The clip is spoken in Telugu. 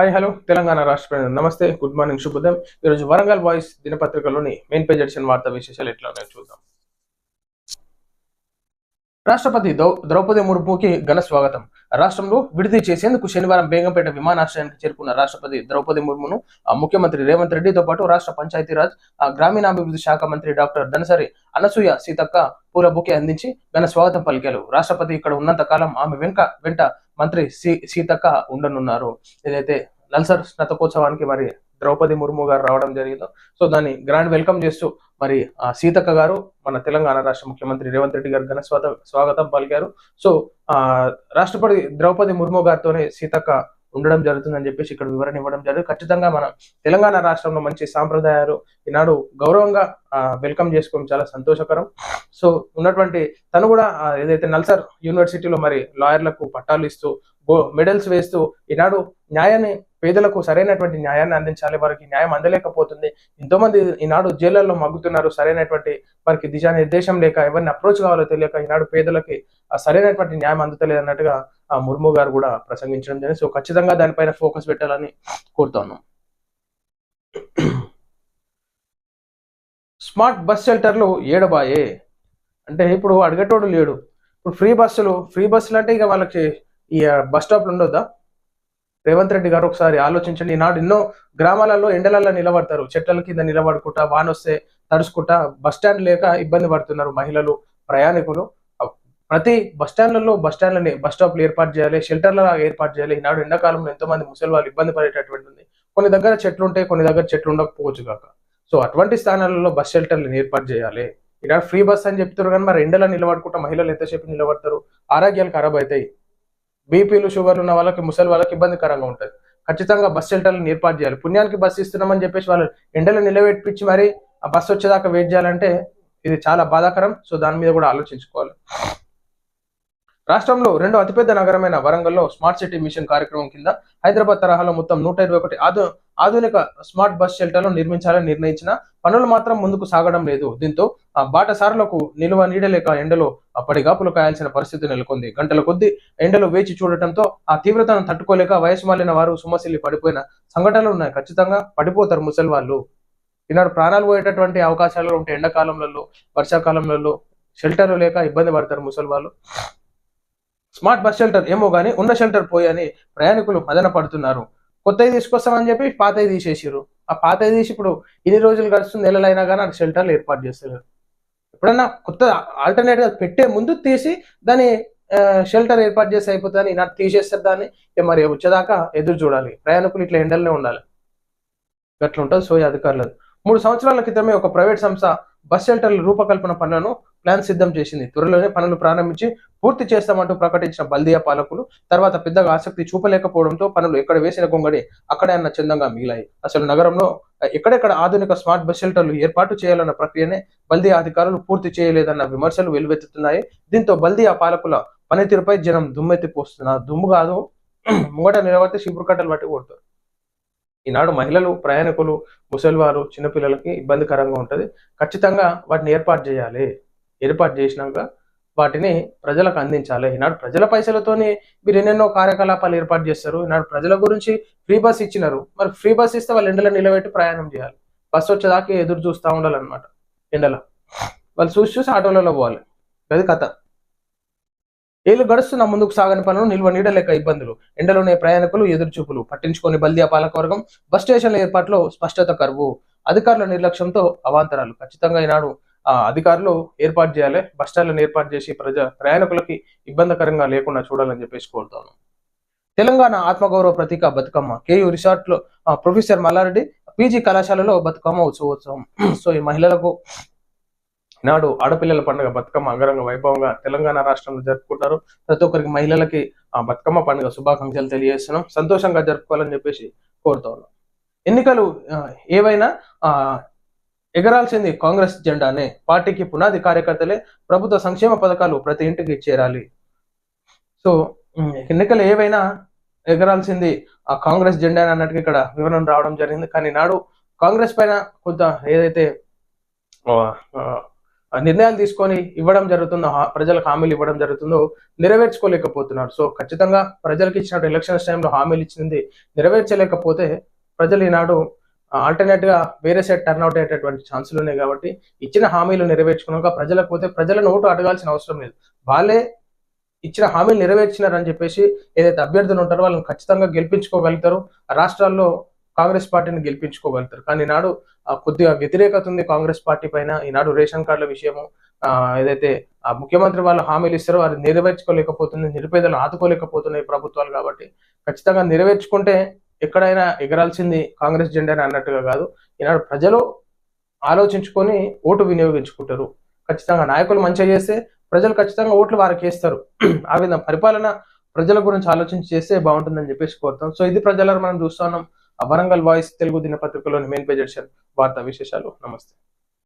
హాయ్ హలో తెలంగాణ రాష్ట్ర నమస్తే గుడ్ మార్నింగ్ శుభోదయం. ఈరోజు వరంగల్ వాయిస్ దినపత్రికలోని మెయిన్ పేజ్ ఎడిషన్ వార్తా విశేషాలు ఎట్లా ఉన్నాయో చూద్దాం. రాష్ట్రపతి ద్రౌ- ద్రౌపది ముర్ముకి ఘన స్వాగతం. రాష్ట్రంలో విడిది చేసేందుకు శనివారం బేగంపేట విమానాశ్రయానికి చేరుకున్న రాష్ట్రపతి ద్రౌపది ముర్మును ముఖ్యమంత్రి రేవంత్ రెడ్డితో పాటు రాష్ట్ర పంచాయతీరాజ్ గ్రామీణాభివృద్ధి శాఖ మంత్రి డాక్టర్ ధనసరి అనసూయ సీతక్క పూల బుకే అందించి ఘన స్వాగతం పలికారు. రాష్ట్రపతి ఇక్కడ ఉన్నంత కాలం ఆమె వెంక వెంట మంత్రి సీ సీతక్క ఉండనున్నారు. ఏదైతే నల్సర్ స్నాతకోత్సవానికి మరి ద్రౌపది ముర్ము గారు రావడం జరిగిందో సో దాన్ని గ్రాండ్ వెల్కమ్ చేస్తూ మరి ఆ సీతక్క గారు మన తెలంగాణ రాష్ట్ర ముఖ్యమంత్రి రేవంత్ రెడ్డి గారు ఘన స్వాగతం స్వాగతం పలికారు. సో ఆ రాష్ట్రపతి ద్రౌపది ముర్ము గారితోనే సీతక్క ఉండడం జరుగుతుందని చెప్పేసి ఇక్కడ వివరణ ఇవ్వడం జరుగుతుంది ఖచ్చితంగా మన తెలంగాణ రాష్ట్రంలో మంచి సాంప్రదాయాలు ఈనాడు గౌరవంగా వెల్కమ్ చేసుకోవడం చాలా సంతోషకరం. సో ఉన్నటువంటి తను కూడా ఏదైతే నల్సర్ యూనివర్సిటీలో మరి లాయర్లకు పట్టాలు ఇస్తూ గో- మెడల్స్ వేస్తూ ఈనాడు న్యాయాన్ని పేదలకు సరైనటువంటి న్యాయాన్ని అందించాలి. వారికి న్యాయం అందలేకపోతుంది. ఎంతో మంది ఈనాడు జైళ్ళలో మగ్గుతున్నారు. సరైనటువంటి వారికి దిశానిర్దేశం లేక ఎవరిని అప్రోచ్ కావాలో తెలియక ఈనాడు పేదలకి సరైనటువంటి న్యాయం అందుతలేదు అన్నట్టుగా ముర్ము గారు కూడా ప్రసంగించడం జరిగింది. సో ఖచ్చితంగా దానిపైన ఫోకస్ పెట్టాలని కోరుతున్నాం స్మార్ట్ బస్ షెల్టర్లు ఏడబాయే? అంటే ఇప్పుడు అడిగేటోడు లేడు. ఇప్పుడు ఫ్రీ బస్సులు ఫ్రీ బస్సులు అంటే ఇక వాళ్ళకి ఈ బస్ స్టాప్లు ఉండొద్దా? రేవంత్ రెడ్డి గారు ఒకసారి ఆలోచించండి. ఈనాడు ఎన్నో గ్రామాలలో ఎండలలో నిలబడతారు. చెట్ల కింద నిలబడుకుంటా వాన వస్తే తడుచుకుంటా బస్ స్టాండ్ లేక ఇబ్బంది పడుతున్నారు మహిళలు ప్రయాణికులు. ప్రతి బస్ స్టాండ్లలో బస్ స్టాండ్లని బస్ స్టాప్లు ఏర్పాటు చేయాలి షెల్టర్ల ఏర్పాటు చేయాలి. ఈనాడు ఎండాకాలంలో ఎంతో మంది ముసలి వాళ్ళు ఇబ్బంది పడేటటువంటి ఉంది. కొన్ని దగ్గర చెట్లు ఉంటాయి కొన్ని దగ్గర చెట్లు ఉండకపోవచ్చు కాక. సో అటువంటి స్థానాలలో బస్ షెల్టర్లను ఏర్పాటు చేయాలి. ఈనాడు ఫ్రీ బస్ అని చెప్తారు కానీ మరి ఎండలో నిలబడుకుంటా మహిళలు ఎంతసేపు నిలబడతారు? ఆరోగ్యాలు ఖరాబ్ అవుతాయి బీపీలు షుగర్లు ఉన్న వాళ్ళకి ముసలి వాళ్ళకి ఇబ్బందికరంగా ఉంటుంది. ఖచ్చితంగా బస్ షెల్టర్లను ఏర్పాటు చేయాలి. పుణ్యానికి బస్సు ఇస్తున్నామని చెప్పేసి వాళ్ళు ఎండలో నిలబెట్టించి మరి ఆ బస్సు వచ్చేదాకా వెయిట్ చేయాలంటే ఇది చాలా బాధాకరం. సో దాని మీద కూడా ఆలోచించుకోవాలి. రాష్ట్రంలో రెండో అతిపెద్ద నగరమైన వరంగల్లో స్మార్ట్ సిటీ మిషన్ కార్యక్రమం కింద హైదరాబాద్ తరహాలో మొత్తం నూట ఇరవై ఒకటి ఆధు ఆధునిక స్మార్ట్ బస్ షెల్టర్లు నిర్మించాలని నిర్ణయించిన పనులు మాత్రం ముందుకు సాగడం లేదు. దీంతో ఆ బాటసారులకు నిలువ నీడలేక ఎండలో అప్పటిగాపులు కాయాల్సిన పరిస్థితి నెలకొంది. గంటల కొద్ది ఎండలు వేచి చూడటంతో ఆ తీవ్రతను తట్టుకోలేక వయసు మాలిన వారు సుమసిల్లి పడిపోయిన సంఘటనలు ఉన్నాయి. ఖచ్చితంగా పడిపోతారు ముసలి వాళ్ళు. ఈనాడు ప్రాణాలు పోయేటటువంటి అవకాశాలు ఉంటాయి ఎండాకాలంలో వర్షాకాలంలో షెల్టర్ లేక ఇబ్బంది పడతారు ముసలి వాళ్ళు. స్మార్ట్ బస్ షెల్టర్ ఏమో కానీ ఉన్న షెల్టర్ పోయని ప్రయాణికులు మదన పడుతున్నారు. కొత్తవి తీసుకొస్తామని చెప్పి పాతవి తీసేసారు ఆ పాతవి తీసి ఇప్పుడు ఇన్ని రోజులు గడుస్తుంది నెలలైనా కానీ ఆ షెల్టర్లు ఏర్పాటు చేస్తున్నారు ఎప్పుడన్నా కొత్త ఆల్టర్నేట్గా పెట్టే ముందు తీసి దాన్ని షెల్టర్ ఏర్పాటు చేసి అయిపోద్ది అని నాకు తీసేస్తారు దాన్ని. మరి వచ్చేదాకా ఎదురు చూడాలి. ప్రయాణికులు ఇట్లా ఎండలనే ఉండాలి. అట్లా ఉంటుంది సోయా అధికారులు మూడు సంవత్సరాల క్రితమే ఒక ప్రైవేట్ సంస్థ బస్ షెల్టర్ల రూపకల్పన పనులను ప్లాన్ సిద్ధం చేసింది. త్వరలోనే పనులు ప్రారంభించి పూర్తి చేస్తామంటూ ప్రకటించిన బల్దియా పాలకులు తర్వాత పెద్దగా ఆసక్తి చూపలేకపోవడంతో పనులు ఎక్కడ వేసిన గొంగడి అక్కడే అన్న చందంగా మిగిలాయి. అసలు నగరంలో ఎక్కడెక్కడ ఆధునిక స్మార్ట్ బస్ షెల్టర్లు ఏర్పాటు చేయాలన్న ప్రక్రియనే బల్దియా అధికారులు పూర్తి చేయలేదన్న విమర్శలు వెలువెత్తుతున్నాయి దీంతో బల్దియా పాలకుల పనితీరుపై జనం దుమ్మెత్తిపోస్తున్నారు దుమ్ము కాదు ముంగట నిలబడితే శిబురు కట్టలు బట్టి కొడతారు. ఈనాడు మహిళలు ప్రయాణికులు ముసలివారు చిన్నపిల్లలకి ఇబ్బందికరంగా ఉంటుంది. ఖచ్చితంగా వాటిని ఏర్పాటు చేయాలి. ఏర్పాటు చేసినాక వాటిని ప్రజలకు అందించాలి. ఈనాడు ప్రజల పైసలతోని మీరు ఎన్నెన్నో కార్యకలాపాలు ఏర్పాటు చేస్తారు. ఈనాడు ప్రజల గురించి ఫ్రీ బస్ ఇచ్చినారు. మరి ఫ్రీ బస్ ఇస్తే వాళ్ళు ఎండలో నిలబెట్టి ప్రయాణం చేయాలి. బస్సు వచ్చేదాకా ఎదురు చూస్తూ ఉండాలన్నమాట. ఎండలో. వాళ్ళు చూసి చూసి ఆటోలలో పోవాలి. అది కథ. ఏళ్ళు గడుస్తున్న ముందుకు సాగని పనులు నిల్వ నీడలేక ఇబ్బందులు. ఎండలోనే ప్రయాణికులు ఎదురుచూపులు. పట్టించుకొని బల్దియా పాలకవర్గం బస్ స్టేషన్ల ఏర్పాట్లో స్పష్టత కరువు. అధికారుల నిర్లక్ష్యంతో అవాంతరాలు. ఖచ్చితంగా ఈనాడు అధికారులు ఏర్పాటు చేయాలి బస్ స్టాండ్లను ఏర్పాటు చేసి ప్రజ ప్రయాణికులకి ఇబ్బందికరంగా లేకుండా చూడాలని చెప్పేసి కోరుతాను. తెలంగాణ ఆత్మగౌరవ ప్రతీక బతుకమ్మ. కేయూ రిసార్ట్లో ప్రొఫెసర్ మల్లారెడ్డి పీజీ కళాశాలలో బతుకమ్మ ఉత్సవోత్సవం. సో ఈ మహిళలకు నాడు ఆడపిల్లల పండుగ బతుకమ్మ అంగరంగ వైభవంగా తెలంగాణ రాష్ట్రంలో జరుపుకుంటారు. ప్రతి ఒక్కరికి మహిళలకి ఆ బతుకమ్మ పండుగ శుభాకాంక్షలు తెలియజేస్తున్నాం. సంతోషంగా జరుపుకోవాలని చెప్పేసి కోరుతా ఉన్నాం. ఎన్నికలు ఏవైనా ఆ ఎగరాల్సింది కాంగ్రెస్ జెండానే. పార్టీకి పునాది కార్యకర్తలే ప్రభుత్వ సంక్షేమ పథకాలు ప్రతి ఇంటికి చేరాలి. సో ఎన్నికలు ఏవైనా ఎగరాల్సింది ఆ కాంగ్రెస్ జెండా అన్నట్టుగా ఇక్కడ వివరణ రావడం జరిగింది. కానీ నాడు కాంగ్రెస్ పైన కొంత ఏదైతే నిర్ణయాలు తీసుకొని ఇవ్వడం జరుగుతుందో హా- ప్రజలకు హామీలు ఇవ్వడం జరుగుతుందో నెరవేర్చుకోలేకపోతున్నారు. సో ఖచ్చితంగా ప్రజలకు ఇచ్చినట్టు ఎలక్షన్స్ టైంలో హామీలు ఇచ్చింది నెరవేర్చలేకపోతే ప్రజలు ఈనాడు ఆల్టర్నేట్గా వేరే సైడ్ టర్న్అవుట్ అయ్యేటటువంటి ఛాన్సులు ఉన్నాయి కాబట్టి ఇచ్చిన హామీలు నెరవేర్చుకున్నాక ప్రజలకు పోతే ప్రజల ఓటు అడగాల్సిన అవసరం లేదు. వాళ్ళే ఇచ్చిన హామీలు నెరవేర్చినారని చెప్పేసి ఏదైతే అభ్యర్థులు ఉంటారో వాళ్ళని ఖచ్చితంగా గెలిపించుకోగలుగుతారు. ఆ రాష్ట్రాల్లో కాంగ్రెస్ పార్టీని గెలిపించుకోగలుగుతారు. కానీ ఈనాడు ఆ, కొద్దిగా వ్యతిరేకత ఉంది కాంగ్రెస్ పార్టీ పైన. ఈనాడు రేషన్ కార్డుల విషయము ఏదైతే ఆ ముఖ్యమంత్రి వాళ్ళు హామీలు ఇస్తారో అది నెరవేర్చుకోలేకపోతుంది నిరుపేదలు ఆదుకోలేకపోతున్నాయి ప్రభుత్వాలు కాబట్టి ఖచ్చితంగా నెరవేర్చుకుంటే ఎక్కడైనా ఎగరాల్సింది కాంగ్రెస్ జెండాని అన్నట్టుగా కాదు. ఈనాడు ప్రజలు ఆలోచించుకొని ఓటు వినియోగించుకుంటారు. ఖచ్చితంగా నాయకులు మంచిగా చేస్తే ప్రజలు ఖచ్చితంగా ఓట్లు వారికి వేస్తారు. ఆ విధంగా పరిపాలన ప్రజల గురించి ఆలోచించి చేస్తే బాగుంటుందని చెప్పేసి కోరుతాం. సో ఇది ప్రజలను మనం చూస్తున్నాం వరంగల్ వాయిస్ తెలుగు దినపత్రికలోని మెయిన్ పేజ్ ఎడిషన్ వార్తా విశేషాలు. నమస్తే.